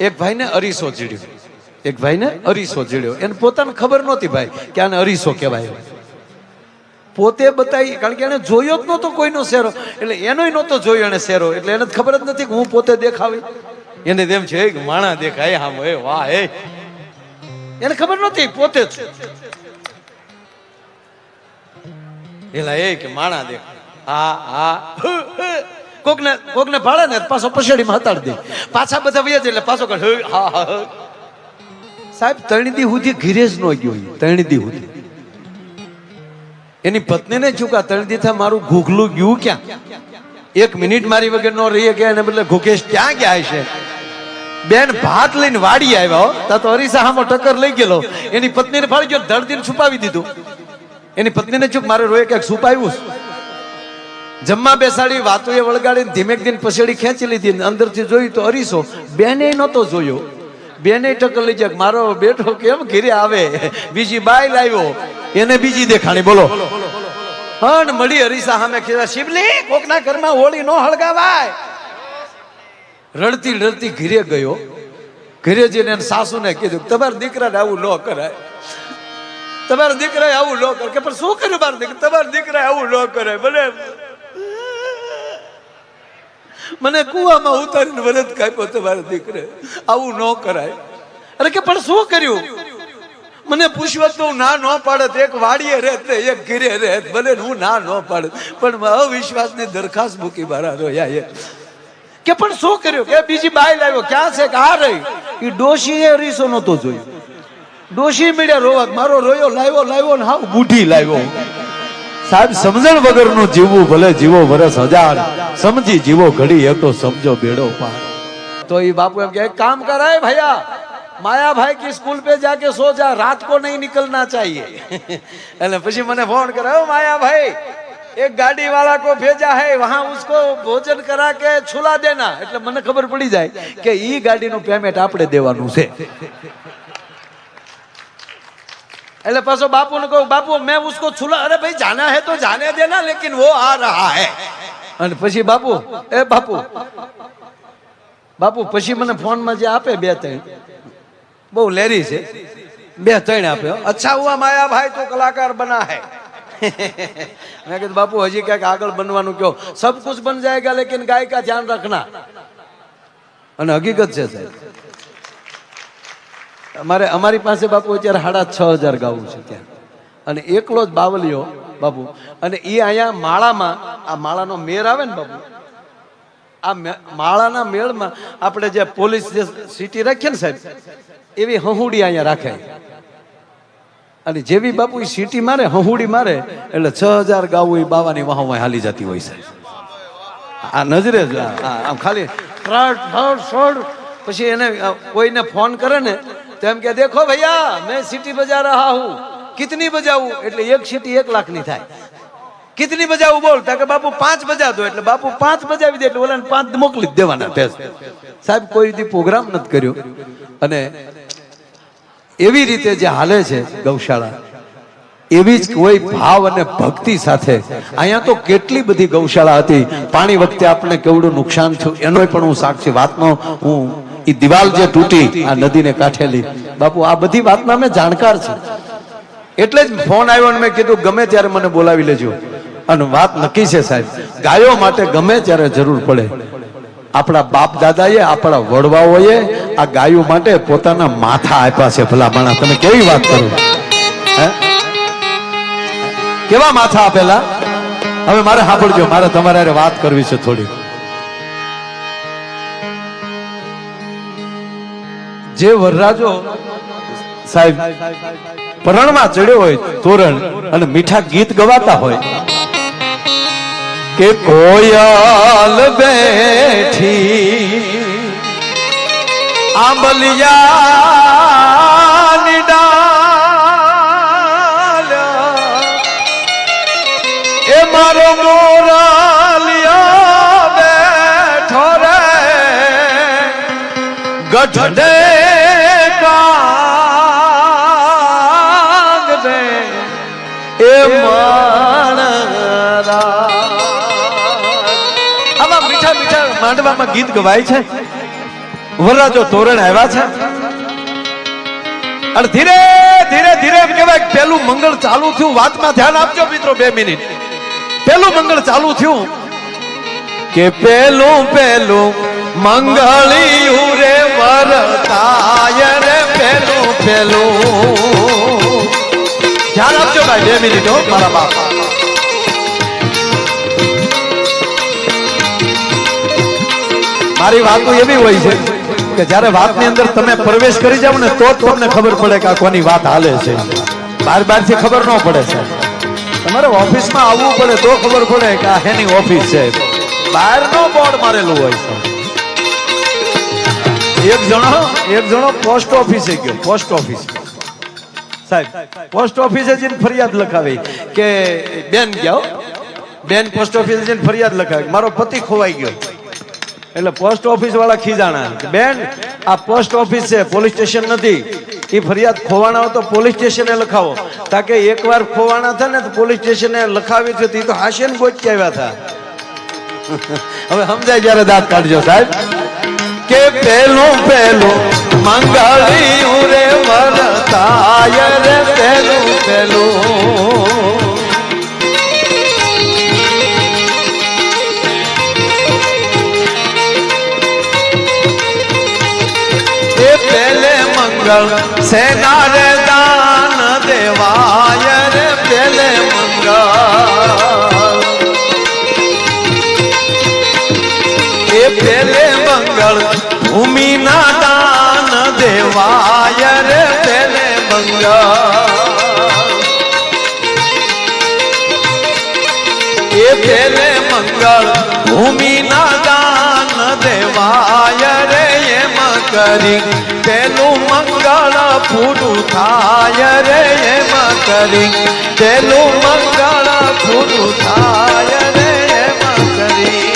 એક ભાઈને અરીસો ચીડ્યો. એક ભાઈને અરીસો ચીડ્યો. એને પોતાને ખબર નહોતી ભાઈ કે આને અરીસો કહેવાય. પોતે બતાવી કારણ કે એને જોયો જ નહોતો કોઈનો શેરો. એટલે એનોય નહોતો જોયો એને શેરો. એટલે એને ખબર જ નથી કે હું પોતે દેખાવી. એને તેમ છે કે માણા દેખાય હા હે વાહ હે એને ખબર નહોતી પોતે જ. એલા એ કે માણા દેખાય. હા હા. કોકને કોકને ભાડે ને પાછો પછાડીમાં હતાડી દે. પાછા બધા વયા જાય એટલે પાછો કર હા હા. સાહેબ ત્રણ દી સુધી ઘીરે જ ન ગયો ઈ. ત્રણ દી સુધી. એની પત્નીને ચૂકા ત્રણ દી થયા મારું ઘૂઘલું ગયું ક્યાં? એક મિનિટ મારી વગર નો રહી ગયા એને બદલે ઘૂઘેશ ક્યાં ગયા છે બેન, ભાત લઈને વાડી આવ્યા હો. તા તો અરીસા હામો ટક્કર લઈ ગયેલો. એની પત્નીને ફાળી ગયો દર્દીને છુપાવી દીધું. એની પત્નીને ચૂક મારે રોય ક્યાંક છુપાવ્યું છે. જમવા બેસાડી વાતો એ વળગાડીને ધીમેક દિન પછેડી ખેંચી લીધી અંદરથી જોયું તો અરીસો. બેને નહોતો જોયો. બેને ટકર લઈ જાય મારો બેઠો કેમ ઘીરે આવે? બીજી બાય લાવ્યો. એને બીજી દેખાણી બોલો. હણ મળી અરીસા સામે કીધા શિવલી કોકના ઘરમાં હોળી નો હળગાવાય. રડતી રડતી ઘીરે ગયો. ઘીરે જઈને સાસુને કીધું, તમારા દીકરાને આવું ન કરાય. તમારા દીકરાએ આવું ન કરે કે પણ શું કર્યું મારા દીકરા તમારા દીકરાએ આવું ન કરે મને મને કુવામાં ઉતારીને વરદ કાપ્યો તમારા દીકરે. આવું ન કરાય. અરે કે, પણ શું કર્યું? મને પૂછવા તો ના ન પાડત. એક વાડીએ રહેત એક ઘીરે રહેત. ભલે હું ના ન પાડત. પણ અવિશ્વાસની દરખાસ્ત મૂકી મારા રોયા એ કે, પણ શું કર્યું? કે, બીજી બાઈ લાવ્યો. ક્યાં છે? કે આ રહી? એ ડોશીએ રીસો નતો જોયું. ડોશી મીડિયા રોવા મારો રોયો લાવ્યો લાવ્યો ને હાવ બુઢી લાવ્યો સાહેબ સમજણ વગરનું જીવવું ભલે જીવો વરસ હજાર સમજી જીવો ઘડી એ તો સમજો બેડો પાર तो ये बापू एम एक काम करा है भैया माया भाई की स्कूल पे जाके सो जा रात को नहीं निकलना चाहिए એટલે પછી મને ફોન કર્યો માયા ભાઈ એક ગાડી વાળા को भेजा है वहां उसको भोजन करा के छुला देना એટલે મને ખબર પડી જાય કે ઈ ગાડીનું પેમેન્ટ આપણે દેવાનું છે એટલે પાછો બાપુ ને કહું, બાપુ, મેં ઉસકો છુલા. અરે ભાઈ, જાના હે તો જાને દેના લેકિન વો આ રહા હે. અને પછી બાપુ, એ બાપુ બાપુ, પછી મને ફોનમાં જે આપે બે ત્રણ. બહુ લેરી છે. બે ત્રણ આપે અચ્છા હુઆ માયા ભાઈ, તો કલાકાર બના હે. મેં કીધું, બાપુ, હજી ક્યાંક આગળ બનવાનું કહો. સબ કુછ બન જાયગા, લેકિન ગાયકા ધ્યાન રાખના. અને હકીકત છે સાહેબ અમારે અમારી પાસે બાપુ અત્યારે સાડા છ હજાર ગાવું છે ત્યાં. અને એકલો જ બાવલીઓ બાપુ. અને એ અહીંયા માળામાં, આ માળાનો મેર આવે ને બાપુ, આ માળાના મેળમાં આપણે જે પોલીસ જે સિટી રાખીએ ને સાહેબ, એવી હહુડી અહીંયા રાખે. અને જેવી બાપુ સિટી મારે, હહુડી મારે, એટલે છ હજાર ગાવું એ બાવાની વાહમાં હાલી જતી હોય સાહેબ. આ નજરે જ આમ ખાલી ફ્રડ ફ્રડ ફ્રડ પછી એને કોઈને ફોન કરે ને તો એમ કે, દેખો ભૈયા, મેં સિટી બજા રહા હું. કિતની બજાવું? એટલે એક સિટી એક લાખની થાય. કિતની બજાવું બોલ? તા કે, બાપુ, પાંચ બજા દો. એટલે બાપુ પાંચ બજાવી દે, એટલે ઓલાને પાંચ મોકલી દેવાના તે સાહેબ, કોઈ દી પ્રોગ્રામ નથી કર્યો. અને એવી રીતે જે હાલે છે ગૌશાળા, એવી જ કોઈ ભાવ અને ભક્તિ સાથે. અહીંયા તો કેટલી બધી ગૌશાળા હતી. પાણી વખતે આપણે કેવડું નુકસાન થયું એનો પણ હું સાક્ષી વાતનો હું એ દિવાલ જે તૂટી, આ નદીને કાંઠેલી. બાપુ, આ બધી વાતના મેં જાણકાર છે. એટલે જ ફોન આવ્યો અને મેં કીધું, ગમે ત્યારે મને બોલાવી લેજો. અને વાત નક્કી છે, સાહેબ. ગાયો માટે ગમે ત્યારે જરૂર પડે. આપણા બાપ દાદાએ, આપણા વડવાઓએ આ ગાયો માટે પોતાના માથા આપ્યા છે ભલામણા તમે કેવી વાત કરો? હે? કેવા માથા આપેલા? હવે મારે સાંભળજો, મારે તમારે વાત કરવી છે થોડી જે વરરાજો સાહેબ પરણમાં ચડ્યો હોય, તોરણ અને મીઠા ગીત ગવાતા હોય, કે કોયલ બેઠી આંબલિયા એ મારો મોરાલિયા બેઠો રે, ગઢડે ગીત ગવાય છે? વરરાજો તોરણ આવ્યા છે? અને ધીરે ધીરે ધીરે કહેવાય પેલું મંગળ ચાલુ થયું. વાતમાં ધ્યાન આપજો મિત્રો બે મિનિટ. પેલું મંગળ ચાલુ થયું કે પેલું પેલું મંગળિયું રે વરતાય રે. પેલું પેલું ધ્યાન આપજો ભાઈ, બે મિનિટ હો, મારા બાપ. મારી વાતો એવી હોય છે કે જ્યારે વાતની અંદર તમે પ્રવેશ કરી જાવ ને, તો તમને ખબર પડે કે આ કોની વાત હાલે છે. બાર બારથી ખબર ન પડે છે. તમારે ઓફિસમાં આવવું પડે તો ખબર પડે કે આ હેની ઓફિસ છે. બહાર નો બોર્ડ મારેલું હોય છે. એક જણો એક જણો પોસ્ટ ઓફિસે ગયો, પોસ્ટ ઓફિસ. સાહેબ, પોસ્ટ ઓફિસે જઈને ફરિયાદ લખાવી કે બેન ગયા, બેન પોસ્ટ ઓફિસે જઈને ફરિયાદ લખાવી મારો પતિ ખોવાઈ ગયો. એટલે પોસ્ટ ઓફિસ વાળા ખીજાણા. બેન, આ પોસ્ટ ઓફિસ છે પોલીસ સ્ટેશન નથી. એ ફરિયાદ ખોવાણા હોય તો પોલીસ સ્ટેશને લખાવો. તાકે એકવાર ખોવાણા થાય ને તો પોલીસ સ્ટેશને લખાવી છે, તો હાશે ને હાસ્યન ગોચી આવ્યા હતા હવે સમજાય જ્યારે દાંત કાઢજો, સાહેબ. કે પેલું પેલું મંગળિયું રે વરતાય રે, પેલું પેલું મંગળ સેના રે દાન દેવાય રે પેલે મંગળ. એ પેલે મંગળ ભૂમિના દાન દેવાય રે પેલે મંગળ. એ પેલે મંગળ ભૂમિના દાન દેવાય રે કરી, તેનું મંગળ પૂરું થાય રે એમ કરી. તેનું મંગળ પૂરું થાય રે એમ કરી.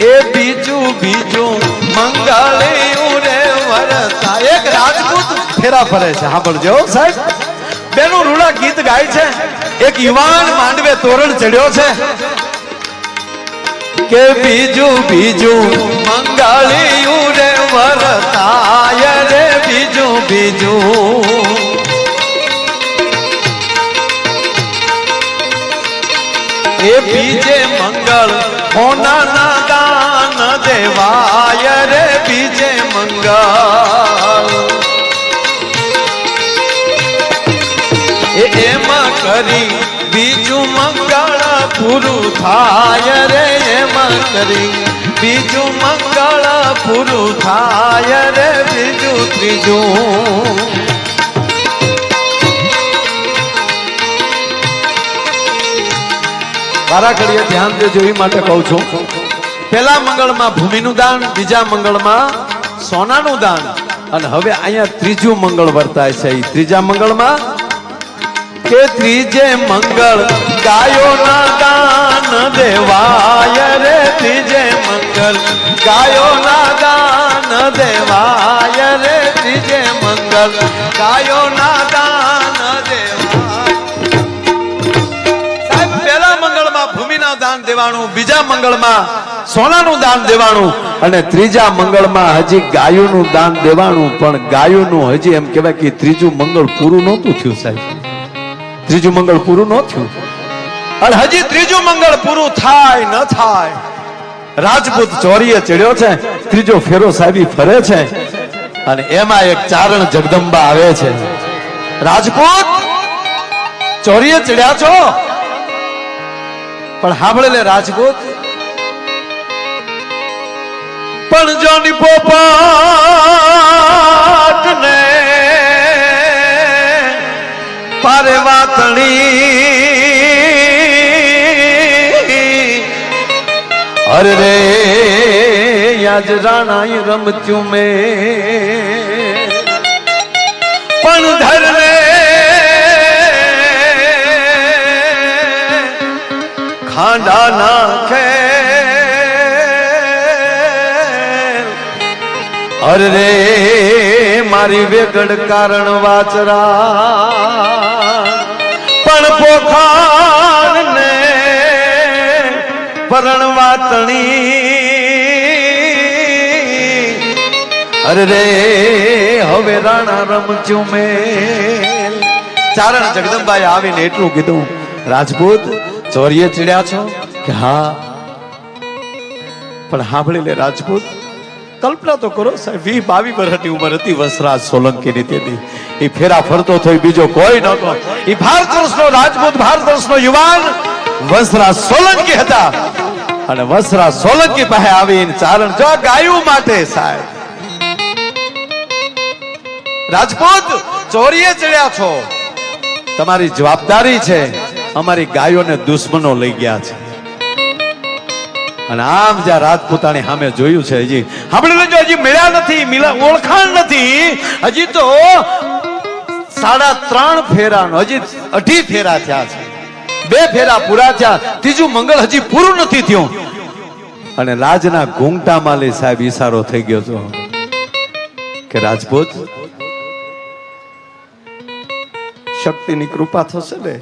એ બીજું બીજું મંગળિયું રે વરસા એક રાજપૂત ફેરા ફરે છે. સાંભળજો, સાહેબ. બેનું રૂડા ગીત ગાય છે. એક યુવાન માંડવે તોરણ ચડ્યો છે. કે બીજું બીજું મંગળિયું રે વરતાય રે બીજું બીજું. એ બીજે મંગળ હોનાના ગાન દેવાય રે બીજે મંગળ. કરી, બીજું મંગળ પૂરું થાય રે એમાં કરી. બીજું મંગળ પૂરું થાય રે, બીજું ત્રીજું. મારા ઘડીએ ધ્યાન દેજો એ માટે કહું છું. પેલા મંગળમાં ભૂમિનું દાન, બીજા મંગળમાં સોનાનું દાન. અને હવે અહીંયા ત્રીજું મંગળ વર્તાય છે. ત્રીજા મંગળમાં કે ત્રીજે મંગળ ગાયોના દાન દેવાય રે ત્રીજે મંગળ ગાયોના દાન દેવાય રે ત્રીજે મંગળ ગાયોના દાન દેવાય. પહેલા મંગળમાં ભૂમિના દાન દેવાનું, બીજા મંગળમાં સોનાનું દાન દેવાનું અને ત્રીજા મંગળમાં હજી ગાયોનું દાન દેવાનું, પણ ગાયોનું હજી એમ કહેવાય કે ત્રીજું મંગળ પૂરું નહોતું થયું સાહેબ. ત્રીજું મંગળ પૂરું ન થયું. અને હજી ત્રીજું મંગળ પૂરું થાય, ન થાય. રાજપૂત ચોરીએ ચડ્યો છે, ત્રીજો ફેરો સાહેબી ફરે છે. અને એમાં એક ચારણ જગદંબા આવે છે. રાજપૂત, ચોરીએ ચડ્યા છો? પણ સાંભળે લે રાજપૂત. પણ જો પોપાટ પારે વાતણી. અરે રે યાજ રાણા રમત્યું મેં. પણ ધરને ખાંડા નાખે અરે મારી વેગડ કારણ વાચરા. પોખાણ ને પરણવાતણી અરે રે, હવે રાણા રમચું મે ચારણ જગદંબાએ આવીને એટલું કીધું, રાજપૂત ચોરીએ ચીડ્યા છો? કે હા. પણ સાંભળી લે રાજપૂત કલ્પના તો કરો, સાહેબ વી બાવી વર્ષની ઉંમર હતી વસરાજ સોલંકીની તેથી એ ફેરા ફરતો થઈ બીજો કોઈ નહોતો એ ભારત વર્ષનો રાજપૂત, ભારત વર્ષનો યુવાન વસરાજ સોલંકી હતા. અને વસરા સોલંકી પાસે આવીને ચારણ જો ગાયું માટે, સાહેબ. રાજપૂત, ચોરીએ ચડ્યા છો. તમારી જવાબદારી છે. અમારી ગાયોને દુશ્મનો લઈ ગયા છે. અને આમ જ્યાં રાજપૂતાણી સામે જોયું છે, હજી સાંભળી લેજો હજી મળ્યા નથી, મિલા, ઓળખાણ નથી, હજી તો સાડા ત્રણ ફેરાનો, હજી અઢી ફેરા થયા છે. બે ફેરા પૂરા થયા, ત્રીજું મંગળ હજી પૂરું નથી થયું. અને રાજના ઘૂંઘટા માલી સાહેબ ઈશારો થઈ ગયો છો. કે રાજપૂત, શક્તિની કૃપા થશે ને?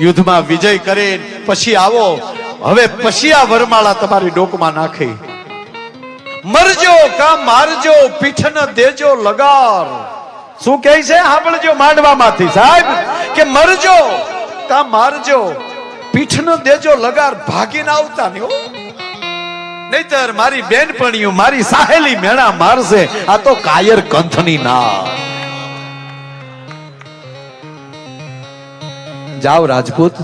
યુદ્ધમાં વિજય કરી પછી આવો. હવે પછી આ વરમાળા તમારી ડોકમાં નાખી. મરજો કા મારજો, પીઠન દેજો લગાર. શું કહે છે? સાંભળજો માંડવામાંથી, સાહેબ, કે મરજો કા મારજો, પીઠન દેજો લગાર, ભાગીને આવતા નહીં. નહીતર મારી બેનપણીઓ, મારી સાહેલી મેણા મારશે. આ તો કાયર કંથની ના જાઓ રાજપૂત.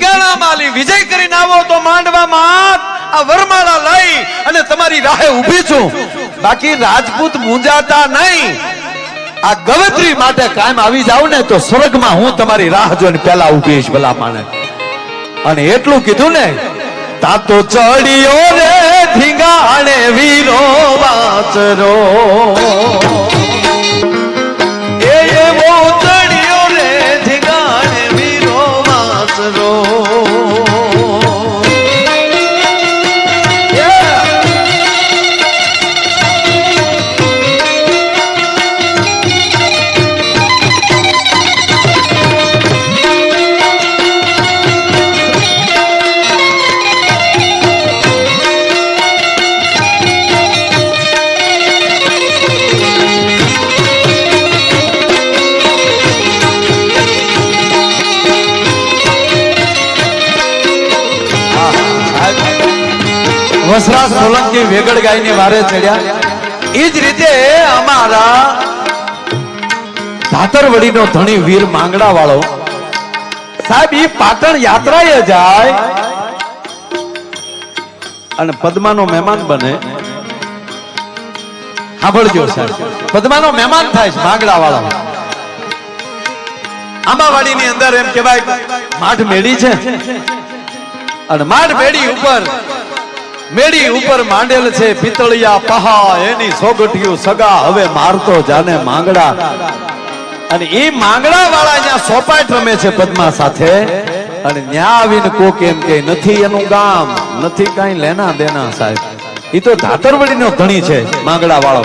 ઢીગાણા માલી વિજય કરીને આવો તો માંડવામાં આ વરમાળા લઈ અને તમારી રાહે ઊભી છું. બાકી રાજપૂત મૂંઝાતા નહીં. આ ગવત્રી માટે કાયમ આવી જાવ ને તો સ્વર્ગમાં હું તમારી રાહ જોઈને પેલા ઉભીશ ભલા માણે અને એટલું કીધું ને, તા તો ચડિયો રે, ધીંગાણે, વીરો, વાચરો. વસરા સોલંકી વેગડ ગાયની વારે ચડ્યા. એ જ રીતે અમારા ધાતરવડીનો ધણી વીર માંગડા વાળો સાહેબ એ પાટણ યાત્રાએ જાય અને પદ્માનો મહેમાન બને. સાંભળજો, સાહેબ. પદ્માનો મહેમાન થાય છે માંગડા વાળો આંબાવાડીની અંદર એમ કહેવાય માઠ મેળી છે. અને માઠ મેળી ઉપર મેળી ઉપર માંડેલ છે પિતળિયા પહા એની સોગઠિયું સગા, હવે મારતો જાને માંગડા. અને એ માંગડા વાળા અહીંયા સોપાટ રમે છે પદ્મા સાથે. અને ન્યા આવીને કોક એમ કે નથી એનું ગામ, નથી કઈ લેના દેના સાહેબ. એ તો ધાતરવડીનો ધણી છે માંગડા વાળો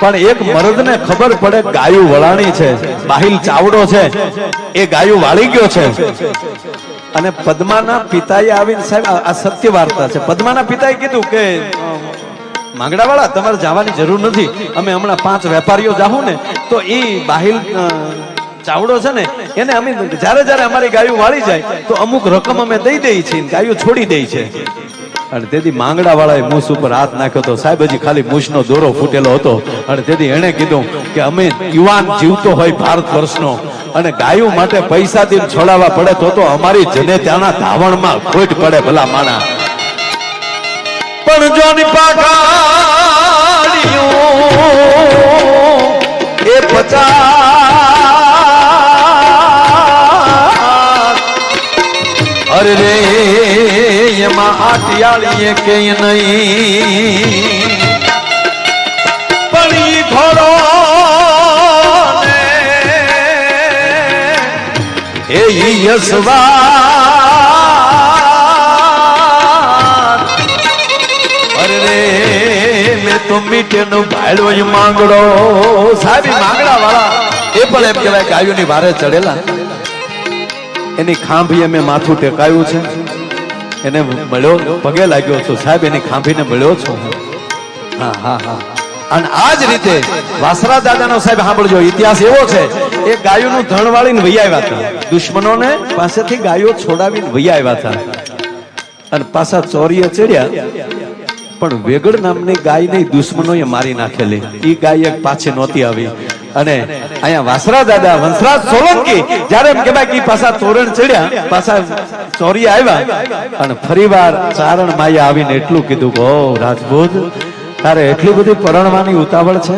પણ એક મર્દને ખબર પડે, ગાયું વળાણી છે, બાહિલ ચાવડો છે. એ ગાયું વાળી ગયો છે. અને પદ્માના પિતાએ આવીને સાહેબ, આ- સત્ય વાર્તા છે. પદ્માના પિતાએ કીધું કે, માંગડાવાળા, તમારે જવાની જરૂર નથી. અમે હમણાં પાંચ વેપારીઓ જાહું ને, તો એ બાહિલ ચાવડો છે ને, એને અમે જ્યારે જ્યારે અમારી ગાયું વાળી જાય, તો અમુક રકમ અમે દઈ દઈએ છીએ ગાયું છોડી દે છે અને તેથી માંગડા વાળાએ મૂસ ઉપર હાથ નાખ્યો તો સાહેબ, હજી ખાલી મૂછનો દોરો ફૂટેલો હતો. અને તેથી એણે કીધું કે અમે યુવાન જીવતો હોય ભારત વર્ષનો અને ગાયો માટે પૈસા થી છોડાવવા પડે તો તો અમારી જને ત્યાંના ધાવણમાં ખોટ પડે ભલા માણા. પણ જોની પાકાડીઓ એ પચાસ. અરે રે. એમાં આટિયાળીએ કે નહીં. પણ ઈ ઘોડો એ ઈ યશવા અરે મેં તો મીઠેનો ભાડો માંગડો. સાહેબ માંગડા વાળા એ પણ એમ કહેવાય ગાયોની ભારે ચડેલા. એની ખાંભીએ મેં માથું ટેકાયું છે. એને મળ્યો, પગે લાગ્યો છું. સાહેબ, એની ખાંભીને મળ્યો છું હા. હા અને આ જ રીતે વાસરા દાદાનો સાહેબ સાંભળજો, ઇતિહાસ એવો છે. એ ગાયોનું ધણ વાળીને વહી આવ્યા હતા. દુશ્મનોને પાસેથી ગાયો છોડાવીને વહી આવ્યા હતા. અને પાછા ચોરીએ ચડ્યા. પણ વેગડ નામની ગાયને દુશ્મનોએ મારી નાખેલી. એ ગાય એક પાછી નહોતી આવી. અને અહીંયા વાસરા દાદા, વંશરાજ સોલંકી, જયારે એમ કહેવાય કે પાછા તોરણ ચડ્યા, પાછા ચોરી આવ્યા અને ફરીવાર ચારણ માયા આવીને એટલું કીધું કે ઓ તારે એટલી બધી પરણવાની ઉતાવળ છે?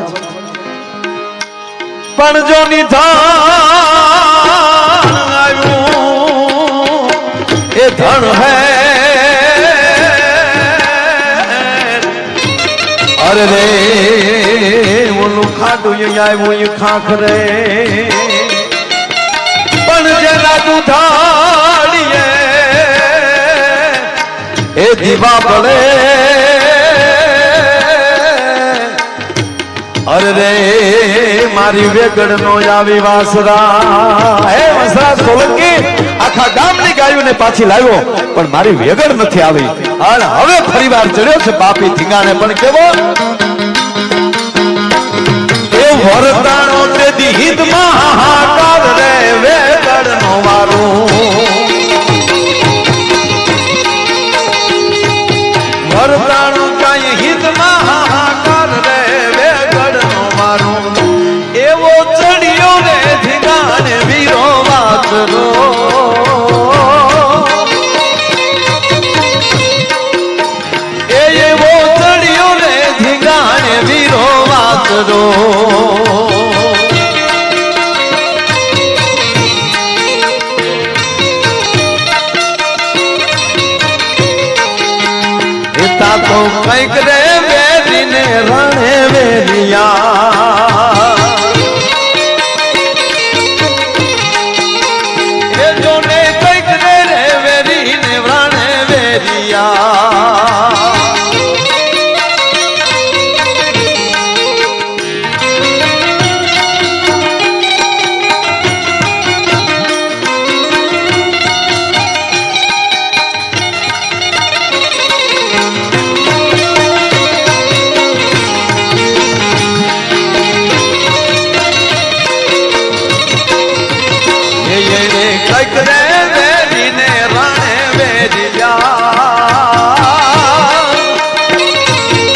પણ જો નિધાન એ ધણ હે. અરે રે ઓલું ખાધું આવ્યું ખાખરે પણ જરા દુધાડીએ એ દીવા પડે. અરે મારી વેગડ નો આવી વાસરા. હે વસરા, સોલંકી, આખા ગામની ગાયોને પાછી લાવ્યો, પણ મારી વેગડ નથી આવી. અને હવે ફરીવાર ચડ્યો છે બાપી ધીંગાને પણ કેવો? વરતાણો તે દિહિત મહાકાર રે વેગડ નો વારું. जा